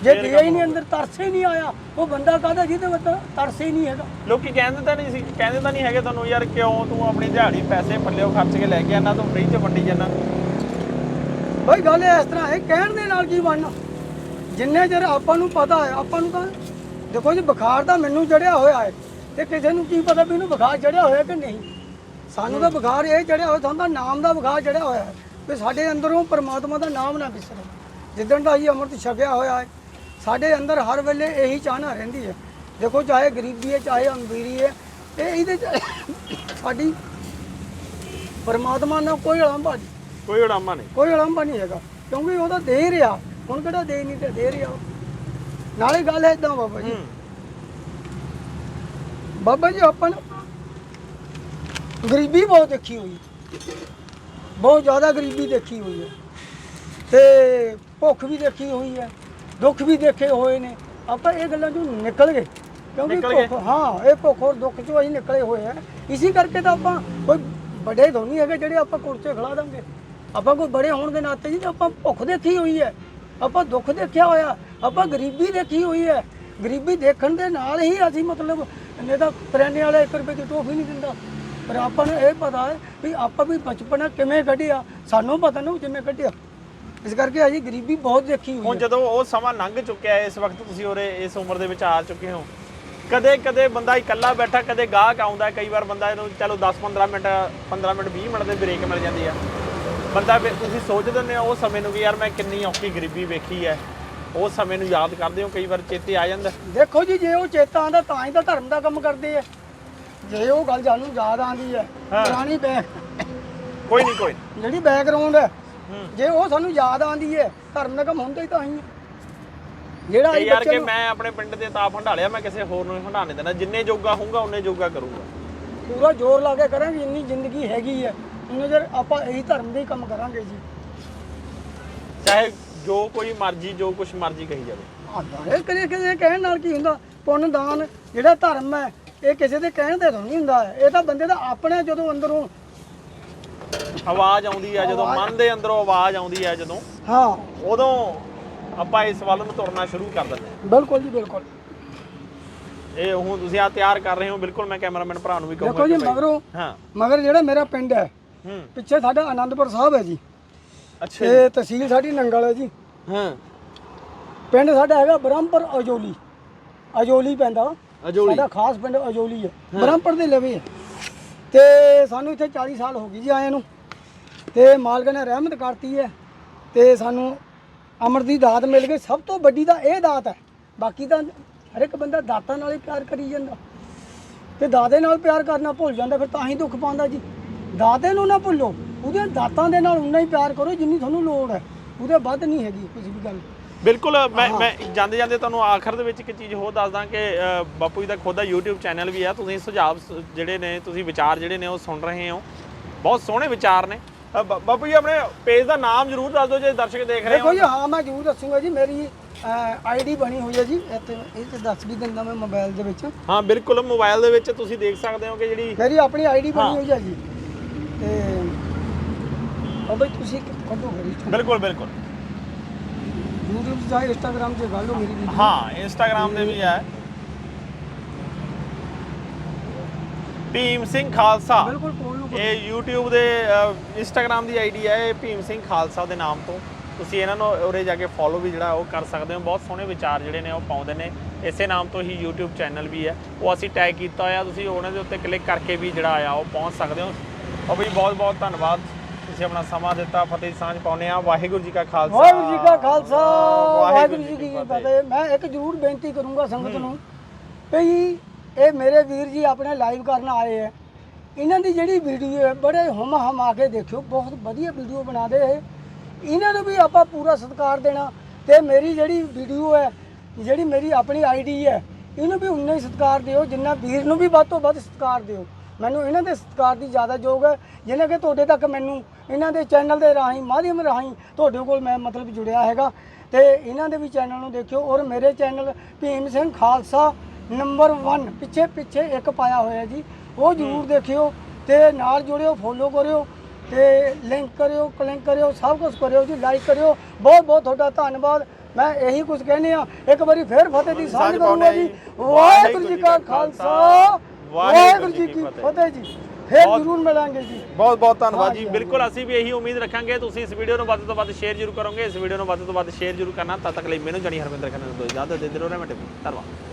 ਜੇ ਦਇਆ ਹੀ ਨਹੀਂ ਅੰਦਰ ਤਰਸ ਹੀ ਨਹੀਂ ਆਇਆ। ਉਹ ਬੰਦਾ ਕਾਹਦਾ ਜਿਹਦੇ ਵਿੱਚ ਤਰਸ ਹੀ ਨਹੀਂ ਹੈਗਾ? ਲੋਕੀ ਕਹਿੰਦੇ ਤਾਂ ਨਹੀਂ ਸੀ ਕਹਿੰਦੇ ਤਾਂ ਨਹੀਂ ਹੈਗੇ ਤੁਹਾਨੂੰ ਯਾਰ ਕਿਉਂ ਤੂੰ ਆਪਣੀ ਦਿਹਾੜੀ ਪੈਸੇ ਪੱਲਿਓ ਖਰਚ ਕੇ ਲੈ ਕੇ ਆਣਾ ਤੂੰ ਫ੍ਰੀ ਚ ਵੰਡੀ ਜਾਣਾ ਭਾਈ ਗੱਲ ਇਸ ਤਰ੍ਹਾਂ ਹੈ ਕਹਿਣ ਦੇ ਨਾਲ ਕੀ ਬਣਨਾ? ਜਿੰਨੇ ਚਿਰ ਆਪਾਂ ਨੂੰ ਪਤਾ ਹੈ ਆਪਾਂ ਨੂੰ ਤਾਂ ਦੇਖੋ ਜੀ ਬੁਖਾਰ ਤਾਂ ਮੈਨੂੰ ਚੜਿਆ ਹੋਇਆ ਹੈ। ਤੇ ਕਿਸੇ ਨੂੰ ਕੀ ਪਤਾ ਵੀ ਇਹਨੂੰ ਬੁਖਾਰ ਚੜਿਆ ਹੋਇਆ ਕਿ ਨਹੀਂ? ਸਾਨੂੰ ਤਾਂ ਬੁਖਾਰ ਇਹ ਚੜਿਆ ਹੋਇਆ ਸਾਨੂੰ ਤਾਂ ਨਾਮ ਦਾ ਬੁਖਾਰ ਚੜਿਆ ਹੋਇਆ ਹੈ। ਵੀ ਸਾਡੇ ਅੰਦਰੋਂ ਪਰਮਾਤਮਾ ਦਾ ਨਾਮ ਨਾ ਵਿਸਰੇ ਜਿੱਦਣ ਦਾ ਅਸੀਂ ਅੰਮ੍ਰਿਤ ਛਕਿਆ ਹੋਇਆ ਹੈ ਸਾਡੇ ਅੰਦਰ ਹਰ ਵੇਲੇ ਇਹੀ ਚਾਹਨਾ ਰਹਿੰਦੀ ਹੈ। ਦੇਖੋ ਚਾਹੇ ਗਰੀਬੀ ਹੈ ਚਾਹੇ ਅਮੀਰੀ ਹੈ ਇਹ ਇਹਦੇ 'ਚ ਸਾਡੀ ਪਰਮਾਤਮਾ ਨਾਲ ਕੋਈ ਅਲੰਭਾ ਨਹੀਂ। ਕੋਈ ਉਡਾਮਾ ਨਹੀਂ। ਕੋਈ ਅਲੰਭਾ ਨਹੀਂ ਹੈਗਾ ਕਿਉਂਕਿ ਉਹ ਤਾਂ ਦੇ ਰਿਹਾ। ਹੁਣ ਕਿਹੜਾ ਦੇ ਨਹੀਂ ਤੇ ਦੇ ਰਿਹਾ ਉਹ। ਨਾਲੇ ਗੱਲ ਹੈ ਇਦਾਂ ਬਾਬਾ ਜੀ। ਹੂੰ। ਬਾਬਾ ਜੀ ਆਪਾਂ ਨੂੰ ਗਰੀਬੀ ਬਹੁਤ ਦੇਖੀ ਹੋਈ। ਬਹੁਤ ਜ਼ਿਆਦਾ ਗਰੀਬੀ ਦੇਖੀ ਹੋਈ ਹੈ। ਤੇ ਭੁੱਖ ਵੀ ਦੇਖੀ ਹੋਈ ਹੈ। ਦੁੱਖ ਵੀ ਦੇਖੇ ਹੋਏ ਨੇ। ਆਪਾਂ ਇਹ ਗੱਲਾਂ ਚੋਂ ਨਿਕਲ ਗਏ। ਕਿਉਂਕਿ ਨਿਕਲ ਗਏ? ਭੁੱਖ ਹਾਂ ਇਹ ਭੁੱਖ ਔਰ ਦੁੱਖ ਚੋਂ ਅਸੀਂ ਨਿਕਲੇ ਹੋਏ ਆ। ਇਸੇ ਕਰਕੇ ਤਾਂ ਆਪਾਂ ਕੋਈ ਵੱਡੇ ਤਾਂ ਨਹੀਂ ਹੈਗੇ ਜਿਹੜੇ ਆਪਾਂ ਕੁਰਤੇ ਖਿਲਾ ਦਾਂਗੇ। ਆਪਾਂ ਕੋਈ ਬੜੇ ਹੋਣ ਦੇ ਨਾਤੇ ਜੀ ਤਾਂ ਆਪਾਂ ਭੁੱਖ ਦੇਖੀ ਹੋਈ ਹੈ। ਆਪਾਂ ਦੁੱਖ ਦੇਖਿਆ ਹੋਇਆ। ਆਪਾਂ ਗਰੀਬੀ ਦੇਖੀ ਹੋਈ ਹੈ। ਗਰੀਬੀ ਦੇਖਣ ਦੇ ਨਾਲ ਹੀ ਅਸੀਂ ਮਤਲਬ ਨਹੀਂ ਤਾਂ ਕਰਿਆਨੇ ਵਾਲਾ 1 ਰੁਪਏ ਦੀ ਟੋਫੀ ਨਹੀਂ ਦਿੰਦਾ। ਪਰ ਆਪਾਂ ਨੂੰ ਇਹ ਪਤਾ ਹੈ ਵੀ ਆਪਾਂ ਵੀ ਬਚਪਨ ਕਿਵੇਂ ਕੱਢਿਆ। ਸਾਨੂੰ ਪਤਾ ਨਹੀਂ ਕਿਵੇਂ ਕੱਢਿਆ। ਇਸ ਕਰਕੇ ਅਸੀਂ ਗਰੀਬੀ ਬਹੁਤ ਦੇਖੀ ਹੋਈ ਹੁਣ ਹੈ ਜਦੋਂ ਉਹ ਸਮਾਂ ਲੰਘ ਚੁੱਕਿਆ ਹੈ ਇਸ ਵਕਤ ਤੁਸੀਂ ਉਰੇ ਇਸ ਉਮਰ ਦੇ ਵਿੱਚ ਆ ਚੁੱਕੇ ਹੋ ਕਦੇ ਕਦੇ ਬੰਦਾ ਇਕੱਲਾ ਬੈਠਾ ਕਦੇ ਗਾਹਕ ਆਉਂਦਾ ਕਈ ਵਾਰ ਬੰਦਾ ਇਹਨੂੰ ਚਲੋ 10 15 ਮਿੰਟ 15 ਮਿੰਟ 20 ਮਿੰਟ ਦੇ ਬ੍ਰੇਕ ਮਿਲ ਜਾਂਦੀ ਆ ਬੰਦਾ ਫਿਰ ਤੁਸੀਂ ਸੋਚਦੇ ਹੁੰਦੇ ਹੋ ਉਹ ਸਮੇਂ ਨੂੰ ਕਿ ਯਾਰ ਮੈਂ ਕਿੰਨੀ ਔਖੀ ਗਰੀਬੀ ਵੇਖੀ ਹੈ ਉਹ ਸਮੇਂ ਨੂੰ ਯਾਦ ਕਰਦੇ ਹੋ ਕਈ ਵਾਰ ਚੇਤੇ ਆ ਜਾਂਦਾ ਦੇਖੋ ਜੀ ਜੇ ਉਹ ਚੇਤਾ ਆਂਦਾ ਤਾਂ ਹੀ ਤਾਂ ਧਰਮ ਦਾ ਕੰਮ ਕਰਦੇ ਆ ਜੇ ਉਹ ਗੱਲ ਸਾਨੂੰ ਯਾਦ ਆਂਦੀ ਹੈ ਹਾਂ। ਪੁਰਾਣੀ ਬੈਕ ਕੋਈ ਨਹੀਂ ਕੋਈ ਨੀ। ਜਿਹੜੀ ਬੈਕਗ੍ਰਾਉਂਡ ਹੂੰ। ਜੇ ਉਹ ਸਾਨੂੰ ਯਾਦ ਆਂਦੀ ਹੈ ਧਰਮ ਦਾ ਕੰਮ ਹੁੰਦਾ ਹੀ ਤਾਂ ਹੀ ਹੈ ਜਿਹੜਾ ਕਿ ਅਸੀਂ ਯਾਰ ਬੱਚੇ ਕਿ ਨੂੰ ਮੈਂ ਆਪਣੇ ਪਿੰਡ ਦੇ ਤਾਪ ਹੰਡਾਲਿਆ ਮੈਂ ਕਿਸੇ ਹੋਰ ਨੂੰ ਨਹੀਂ ਹੰਡਾਣੇ ਦੇਣਾ। ਜਿੰਨੇ ਜੋਗਾ ਹੋਊਗਾ ਉਹਨੇ ਜੋਗਾ ਕਰੂੰਗਾ। ਪੂਰਾ ਜ਼ੋਰ ਲਾ ਕੇ ਕਰਾਂਗੇ ਇੰਨੀ ਜ਼ਿੰਦਗੀ ਹੈਗੀ ਹੈ ਉਹਨੇ ਜਰ ਆਪਾਂ ਇਹੀ ਧਰਮ ਦੇ ਹੀ ਕੰਮ ਕਰਾਂਗੇ ਜੀ। ਚਾਹੇ ਜੋ ਕੋਈ ਮਰਜ਼ੀ ਜੋ ਕੁਛ ਮਰਜ਼ੀ ਕਹੀ ਜਾਵੇ। ਆਦਾ ਇਹ ਕਦੇ ਕਦੇ ਕਹਿਣ ਨਾਲ ਕੀ ਹੁੰਦਾ? ਪੁੰਨ ਦਾਨ ਜਿਹੜਾ ਧਰਮ ਹੈ ਇਹ ਕਿਸੇ ਦੇ ਕਹਿਣ ਤੇ ਤਾਂ ਨਹੀਂ ਹੁੰਦਾ। ਇਹ ਤਾਂ ਬੰਦੇ ਦਾ ਆਪਣੇ ਜਦੋਂ ਅੰਦਰੋਂ ਆਵਾਜ਼ ਆਉਂਦੀ ਆ ਜਦੋਂ ਮਨ ਦੇ ਅੰਦਰੋਂ ਆਵਾਜ਼ ਆਉਂਦੀ ਆ ਜਦੋਂ ਹਾਂ। ਉਦੋਂ ਆਪਾਂ ਇਸ ਵੱਲ ਨੂੰ ਤੁਰਨਾ ਸ਼ੁਰੂ ਕਰ ਦਿੰਦੇ ਹਾਂ ਬਿਲਕੁਲ ਜੀ ਬਿਲਕੁਲ। ਇਹ ਹੁਣ ਤੁਸੀਂ ਆ ਤਿਆਰ ਕਰ ਰਹੇ ਹੋ ਬਿਲਕੁਲ ਮੈਂ ਕੈਮਰਾਮੈਨ ਭਰਾ ਨੂੰ ਵੀ ਕਹੂੰਗਾ ਦੇਖੋ ਜੀ ਕਿ ਭਾਈ- ਮਗਰੋਂ ਹਾਂ। ਮਗਰ ਜਿਹੜਾ ਮੇਰਾ ਪਿੰਡ ਹੈ ਹੂੰ। ਪਿੱਛੇ ਸਾਡਾ ਆਨੰਦਪੁਰ ਸਾਹਿਬ ਹੈ ਜੀ। ਅੱਛਾ ਤੇ ਤਹਿਸੀਲ ਸਾਡੀ ਨੰਗਲ ਹੈ ਜੀ। ਹਾਂ। ਪਿੰਡ ਸਾਡਾ ਹੈਗਾ ਬ੍ਰਹਮਪੁਰ ਅਜੋਲੀ। ਅਜੋਲੀ ਪੈਂਦਾ। ਅਜੋਲੀ। ਸਾਡਾ ਖਾਸ ਪਿੰਡ ਅਜੋਲੀ ਹੈ। ਬ੍ਰਹਮਪੁਰ ਦੇ ਲਵੇ ਹੈ। ਤੇ ਸਾਨੂੰ ਇੱਥੇ 40 ਸਾਲ ਹੋ ਗਏ ਜੀ ਆਏ ਨੂੰ। ਤੇ ਮਾਲਕ ਨੇ ਰਹਿਮਤ ਕਰਤੀ ਹੈ ਤੇ ਸਾਨੂੰ ਅਮਰ ਦੀ ਦਾਤ ਮਿਲ ਗਈ। ਸਭ ਤੋਂ ਵੱਡੀ ਤਾਂ ਇਹ ਦਾਤ ਹੈ। ਬਾਕੀ ਤਾਂ ਹਰ ਇੱਕ ਬੰਦਾ ਦਾਤਾਂ ਨਾਲ ਹੀ ਪਿਆਰ ਕਰੀ ਜਾਂਦਾ। ਤੇ ਦਾਦੇ ਨਾਲ ਪਿਆਰ ਕਰਨਾ ਭੁੱਲ ਜਾਂਦਾ ਫਿਰ ਤਾਂ ਹੀ ਦੁੱਖ ਪਾਉਂਦਾ ਜੀ। ਦਾਦੇ ਨੂੰ ਨਾ ਭੁੱਲੋ। ਉਹਦੇ ਦਾਤਾਂ ਦੇ ਨਾਲ ਉਨਾ ਹੀ ਪਿਆਰ ਕਰੋ ਜਿੰਨੀ ਤੁਹਾਨੂੰ ਲੋੜ ਹੈ। ਉਹਦੇ ਵੱਧ ਨਹੀਂ ਹੈਗੀ ਕਿਸੇ ਵੀ ਗੱਲ। ਬਿਲਕੁਲ ਮੈਂ ਮੈਂ ਜਾਂਦੇ ਜਾਂਦੇ ਤੁਹਾਨੂੰ ਆਖਰ ਦੇ ਵਿੱਚ ਇੱਕ ਚੀਜ਼ ਹੋਰ ਦੱਸਦਾ ਕਿ ਬਾਪੂ ਜੀ ਦਾ ਖੁਦ ਦਾ YouTube ਚੈਨਲ ਵੀ ਆ। ਤੁਸੀਂ ਸੁਝਾਅ ਜਿਹੜੇ ਨੇ ਤੁਸੀਂ ਵਿਚਾਰ ਜਿਹੜੇ ਨੇ ਉਹ ਸੁਣ ਰਹੇ ਹੋ। ਬਹੁਤ ਸੋਹਣੇ ਵਿਚਾਰ ਨੇ। ਬਾ- ਬਾਪੂ ਜੀ ਆਪਣੇ ਪੇਜ ਦਾ ਨਾਮ ਜ਼ਰੂਰ ਦੱਸ ਦਿਓ ਜੇ ਦਰਸ਼ਕ ਦੇਖ ਰਹੇ ਦੇਖੋ ਹੋ ਜੀ ਹਾਂ ਮੈਂ ਜ਼ਰੂਰ ਦੱਸੂਗਾ ਜੀ ਮੇਰੀ ਆਈਡੀ ਬਣੀ ਹੋਈ ਹੈ ਜੀ ਇੱਥੇ ਇਹ ਤੇ ਦੱਸ ਵੀ ਦਿੰਦਾ ਮੈਂ ਮੋਬਾਈਲ ਦੇ ਵਿੱਚ। ਹਾਂ ਬਿਲਕੁਲ ਮੋਬਾਈਲ ਦੇ ਵਿੱਚ ਤੁਸੀਂ ਦੇਖ ਸਕਦੇ ਹੋ ਕਿ ਜਿਹੜੀ ਮੇਰੀ ਆਪਣੀ ਆਈਡੀ ਬਣੀ ਹੋਈ ਹੈ ਜੀ। ਤੇ ਉਹ ਬਈ ਤੁਸੀਂ ਕੱਢੋ ਮੇਰੀ ਬਿਲਕੁਲ ਬਿਲਕੁਲ। YouTube ਚਾਹੇ Instagram ਤੇ ਗੱਲ ਹੋ ਮੇਰੀ ਵੀਡੀਓ ਹਾਂ ਇੰਸਟਾਗ੍ਰam ਤੇ ਵੀ ਹੈ। ਭੀਮ ਸਿੰਘ ਖਾਲਸਾ। ਬਿਲਕੁਲ ਇਹ YouTube ਦੇ Instagram ਦੀ ਆਈਡੀ ਹੈ ਇਹ ਭੀਮ ਸਿੰਘ ਖਾਲਸਾ ਦੇ ਨਾਮ ਤੋਂ। ਤੁਸੀਂ ਇਹਨਾਂ ਨੂੰ ਉਰੇ ਜਾ ਕੇ ਫੋਲੋ ਵੀ ਜਿਹੜਾ ਉਹ ਕਰ ਸਕਦੇ ਹੋ। ਬਹੁਤ ਸੋਹਣੇ ਵਿਚਾਰ ਜਿਹੜੇ ਨੇ ਉਹ ਪਾਉਂਦੇ ਨੇ। ਇਸੇ ਨਾਮ ਤੋਂ ਹੀ YouTube ਚੈਨਲ ਵੀ ਹੈ। ਉਹ ਅਸੀਂ ਟੈਗ ਕੀਤਾ ਹੋਇਆ। ਤੁਸੀਂ ਉਹਨਾਂ ਦੇ ਉੱਤੇ ਕਲਿੱਕ ਕਰਕੇ ਵੀ ਜਿਹੜਾ ਆ ਉਹ ਪਹੁੰਚ ਸਕਦੇ ਹੋ। ਉਹ ਵੀ ਬਹੁਤ ਬਹੁਤ ਧੰਨਵਾਦ। ਤੁਸੀਂ ਆਪਣਾ ਸਮਾਂ ਦਿੱਤਾ। ਫਤਿਹ ਸਾਂਝ ਪਾਉਨੇ ਆ ਵਾਹਿਗੁਰੂ ਜੀ ਕਾ ਖਾਲਸਾ। ਵਾਹਿਗੁਰੂ ਜੀ ਕਾ ਖਾਲਸਾ। ਵਾਹਿਗੁਰੂ ਜੀ ਕੀ ਫਤਿਹ। ਮੈਂ ਇੱਕ ਜ਼ਰੂਰ ਬੇਨਤੀ ਕਰੂੰਗਾ ਸੰਗਤ ਨੂੰ। ਭਈ ਇਹ ਮੇਰੇ ਵੀਰ ਜੀ ਆਪਣੇ ਲਾਈਵ ਕਰਨ ਆਏ ਹੈ ਇਹਨਾਂ ਦੀ ਜਿਹੜੀ ਵੀਡੀਓ ਹੈ, ਬੜੇ ਹਮ ਹਮ ਆ ਕੇ ਦੇਖਿਓ, ਬਹੁਤ ਵਧੀਆ ਵੀਡੀਓ ਬਣਾਦੇ ਇਹ। ਇਹਨਾਂ ਨੂੰ ਵੀ ਆਪਾਂ ਪੂਰਾ ਸਤਿਕਾਰ ਦੇਣਾ ਤੇ ਮੇਰੀ ਜਿਹੜੀ ਵੀਡੀਓ ਹੈ, ਜਿਹੜੀ ਮੇਰੀ ਆਪਣੀ ਆਈਡੀ ਹੈ, ਇਹਨੂੰ ਵੀ ਉਨਾ ਹੀ ਸਤਿਕਾਰ ਦਿਓ, ਜਿੰਨਾ ਵੀਰ ਨੂੰ ਵੀ ਵੱਧ ਤੋਂ ਵੱਧ ਸਤਿਕਾਰ ਦਿਓ। ਮੈਨੂੰ ਇਹਨਾਂ ਦੇ ਸਤਿਕਾਰ ਦੀ ਜ਼ਿਆਦਾ ਯੋਗ ਹੈ ਜਿਹਨਾਂ ਕਿ ਤੁਹਾਡੇ ਤੱਕ ਮੈਨੂੰ ਇਹਨਾਂ ਦੇ ਚੈਨਲ ਦੇ ਰਾਹੀਂ, ਮਾਧਿਅਮ ਰਾਹੀਂ ਤੁਹਾਡੇ ਕੋਲ ਮੈਂ ਮਤਲਬ ਜੁੜਿਆ ਹੈਗਾ। ਤੇ ਇਹਨਾਂ ਦੇ ਵੀ ਚੈਨਲ ਨੂੰ ਦੇਖਿਓ, ਔਰ ਮੇਰੇ ਚੈਨਲ ਭੀਮ ਸਿੰਘ ਖਾਲਸਾ ਨੰਬਰ 1 ਪਿੱਛੇ ਪਿੱਛੇ ਇੱਕ ਪਾਇਆ ਹੋਇਆ ਜੀ। ਉਹ ਜ਼ਰੂਰ ਦੇਖਿਓ ਤੇ ਨਾਲ ਜੁੜਿਓ ਫੋਲੋ ਕਰਿਓ ਤੇ ਲਿੰਕ ਕਰਿਓ ਕਲਿੰਕ ਕਰਿਓ ਸਭ ਕੁਝ ਕਰਿਓ ਜੀ ਲਾਈਕ ਕਰਿਓ। ਬਹੁਤ ਬਹੁਤ ਤੁਹਾਡਾ ਧੰਨਵਾਦ। ਮੈਂ ਇਹੀ ਕੁਝ ਕਹਿੰਦੇ ਆ ਇੱਕ ਵਾਰੀ ਫੇਰ ਫਤਿਹ ਦੀ ਸਾਂਝ ਕਰੂੰਗਾ ਜੀ। ਵਾਹਿਗੁਰੂ ਜੀ ਕਾ ਖਾਲਸਾ। ਵਾਹਿਗੁਰੂ ਜੀ ਕੀ ਫਤਿਹ। ਜੀ। ਫੇਰ ਜ਼ਰੂਰ ਮਿਲਾਂਗੇ ਜੀ। ਬਹੁਤ ਬਹੁਤ ਧੰਨਵਾਦ ਜੀ। ਬਿਲਕੁਲ ਅਸੀਂ ਵੀ ਇਹੀ ਉਮੀਦ ਰੱਖਾਂਗੇ। ਤੁਸੀਂ ਇਸ ਵੀਡੀਓ ਨੂੰ ਵੱਧ ਤੋਂ ਵੱਧ ਸ਼ੇਅਰ ਜ਼ਰੂਰ ਕਰੋਗੇ। ਇਸ ਵੀਡੀਓ ਨੂੰ ਵੱਧ ਤੋਂ ਵੱਧ ਸ਼ੇਅਰ ਜ਼ਰੂਰ ਕਰਨਾ। ਤਦ ਤੱਕ ਲਈ ਮੈਨੂੰ ਜਣੀ ਹਰਵਿੰਦਰ ਖੰਨਾ ਨੂੰ ਦੋ ਇਜਾਜ਼ਤ। ਦੇ ਦਿਓ ਰਹਿਮਤ ਧੰਨਵਾਦ।